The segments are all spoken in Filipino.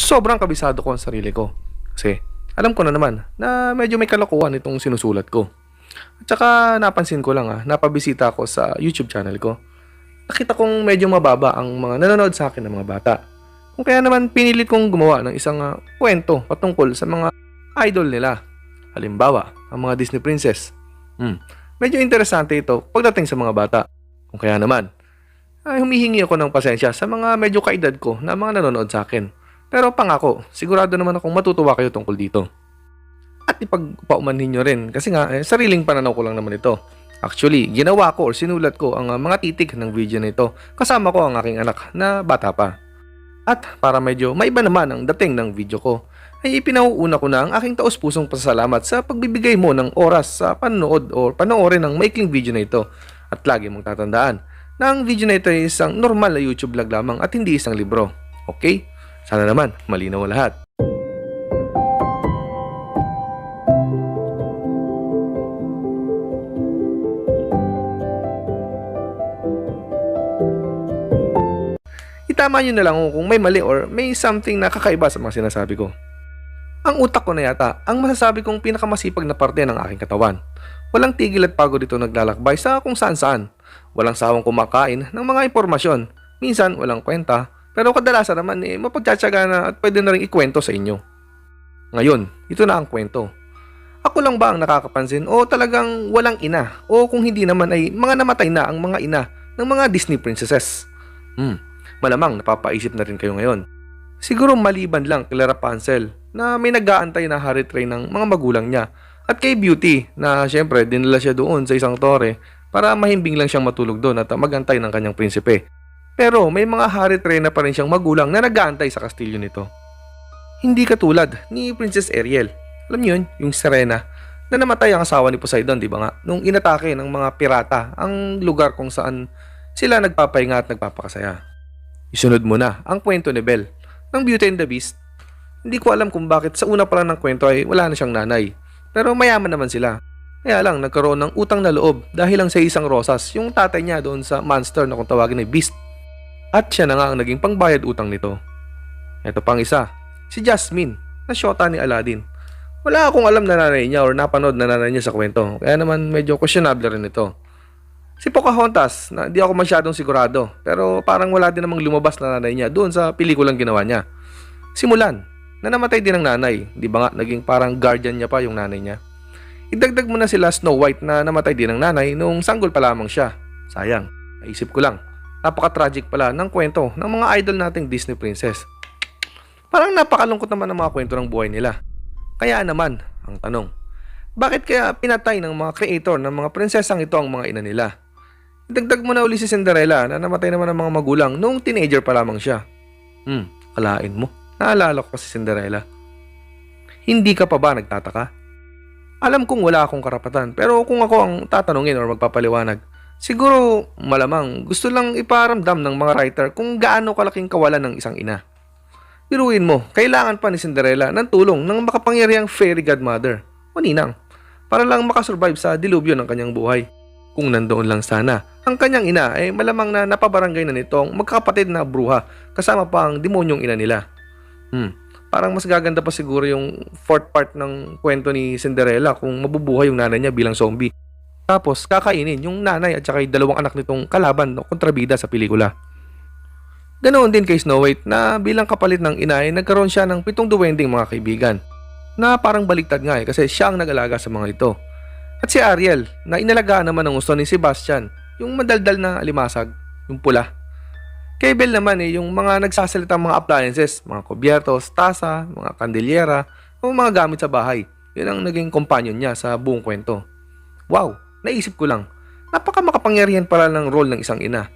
sobrang kabisado ko ang sarili ko. Kasi alam ko na naman na medyo may kalokohan itong sinusulat ko. At saka napansin ko lang ah, napabisita ako sa YouTube channel ko. Nakita kong medyo mababa ang mga nanonood sa akin ng mga bata. Kung kaya naman pinilit kong gumawa ng isang ah, kwento patungkol sa mga idol nila. Halimbawa, ang mga Disney princess. Hmm, medyo interesante ito pagdating sa mga bata. Kung kaya naman, ay humihingi ako ng pasensya sa mga medyo kaedad ko na mga nanonood sa akin. Pero pangako, sigurado naman akong matutuwa kayo tungkol dito. At ipagpaumanhin nyo rin kasi nga eh, sariling pananaw ko lang naman ito. Actually, ginawa ko or sinulat ko ang uh, mga titik ng video na ito kasama ko ang aking anak na bata pa. At para medyo maiba naman ang dating ng video ko, ay ipinauuna ko na ang aking taus-pusong pasasalamat sa pagbibigay mo ng oras sa panonood o panoorin ng maikling video na ito. At lagi mong tatandaan na ang video na ito ay isang normal na YouTube vlog lamang at hindi isang libro. Okay? Sana naman, malinaw ang lahat. Itama nyo na lang kung may mali or may something na kakaiba sa mga sinasabi ko. Ang utak ko na yata ang masasabi kong pinakamasipag na parte ng aking katawan. Walang tigil at pagod ito naglalakbay sa kung saan saan. Walang sawang kumakain ng mga impormasyon. Minsan walang kwenta, pero kadalasan naman eh mapagtsatsaga na at pwede na rin ikwento sa inyo. Ngayon, ito na ang kwento. Ako lang ba ang nakakapansin o talagang walang ina o kung hindi naman ay mga namatay na ang mga ina ng mga Disney princesses? Hmm, malamang napapaisip na rin kayo ngayon. Siguro maliban lang kay Lara na may nag-aantay na Harry Train ng mga magulang niya at kay Beauty na syempre dinala siya doon sa isang tore para mahimbing lang siyang matulog doon at magantay ng kanyang prinsipe. Pero may mga Harry Train na pa rin siyang magulang na nag-aantay sa kastilyo nito. Hindi katulad ni Princess Ariel. Alam niyo yun, yung Serena na namatay ang asawa ni Poseidon, di ba nga? Nung inatake ng mga pirata ang lugar kung saan sila nagpapahinga at nagpapakasaya. Isunod mo na ang kwento ni Belle ng Beauty and the Beast. Hindi ko alam kung bakit sa una pa lang ng kwento ay wala na siyang nanay. Pero mayaman naman sila. Kaya lang nagkaroon ng utang na loob dahil lang sa isang rosas yung tatay niya doon sa monster na kung tawagin ay Beast. At siya na nga ang naging pangbayad utang nito. Ito pang isa, si Jasmine na syota ni Aladdin. Wala akong alam na nanay niya or napanood na nanay niya sa kwento. Kaya naman medyo questionable rin ito. Si Pocahontas, na di ako masyadong sigurado, pero parang wala din namang lumabas na nanay niya doon sa pelikulang ginawa niya. Si Mulan, na namatay din ng nanay, di ba nga naging parang guardian niya pa yung nanay niya. Idagdag mo na sila Snow White na namatay din ng nanay nung sanggol pa lamang siya. Sayang, naisip ko lang. Napaka-tragic pala ng kwento ng mga idol nating Disney princess. Parang napakalungkot naman ang mga kwento ng buhay nila. Kaya naman, ang tanong, bakit kaya pinatay ng mga creator ng mga prinsesang ito ang mga ina nila? Dagdag mo na uli si Cinderella na namatay naman ng mga magulang noong teenager pa lamang siya. Hmm, kalain mo. Naalala ko si Cinderella. Hindi ka pa ba nagtataka? Alam kong wala akong karapatan, pero kung ako ang tatanungin or magpapaliwanag, siguro malamang gusto lang iparamdam ng mga writer kung gaano kalaking kawalan ng isang ina. Biruin mo, kailangan pa ni Cinderella ng tulong ng makapangyarihang fairy godmother o ninang para lang makasurvive sa dilubyo ng kanyang buhay. Kung nandoon lang sana, ang kanyang ina ay malamang na napabarangay na nitong magkakapatid na bruha kasama pa ang demonyong ina nila. Hmm, parang mas gaganda pa siguro yung fourth part ng kwento ni Cinderella kung mabubuhay yung nanay niya bilang zombie. Tapos kakainin yung nanay at saka yung dalawang anak nitong kalaban o kontrabida sa pelikula. Ganoon din kay Snow White na bilang kapalit ng ina ay nagkaroon siya ng pitong duwending mga kaibigan na parang baliktad nga eh kasi siya ang nag-alaga sa mga ito. At si Ariel na inalagaan naman ng gusto ni Sebastian yung madaldal na alimasag, yung pula. Kay Belle naman eh, yung mga nagsasalitang mga appliances, mga kubyertos, tasa, mga kandilyera, o mga gamit sa bahay. Yun ang naging companion niya sa buong kwento. Wow, naisip ko lang, napaka makapangyarihan pala ng role ng isang ina.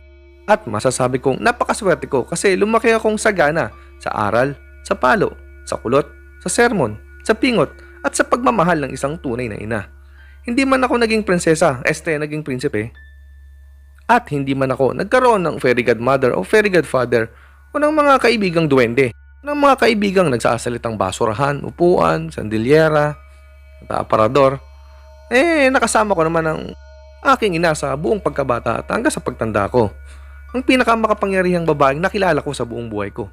At masasabi kong napakaswerte ko kasi lumaki akong sagana sa aral, sa palo, sa kulot, sa sermon, sa pingot, at sa pagmamahal ng isang tunay na ina. Hindi man ako naging prinsesa, este naging prinsipe. At hindi man ako nagkaroon ng fairy godmother o fairy godfather o ng mga kaibigang duwende, ng mga kaibigang nagsasalitang basurahan, upuan, sandilyera, at aparador. Eh, nakasama ko naman ang aking ina sa buong pagkabata at hanggang sa pagtanda ko. Ang pinakamakapangyarihang babaeng nakilala ko sa buong buhay ko.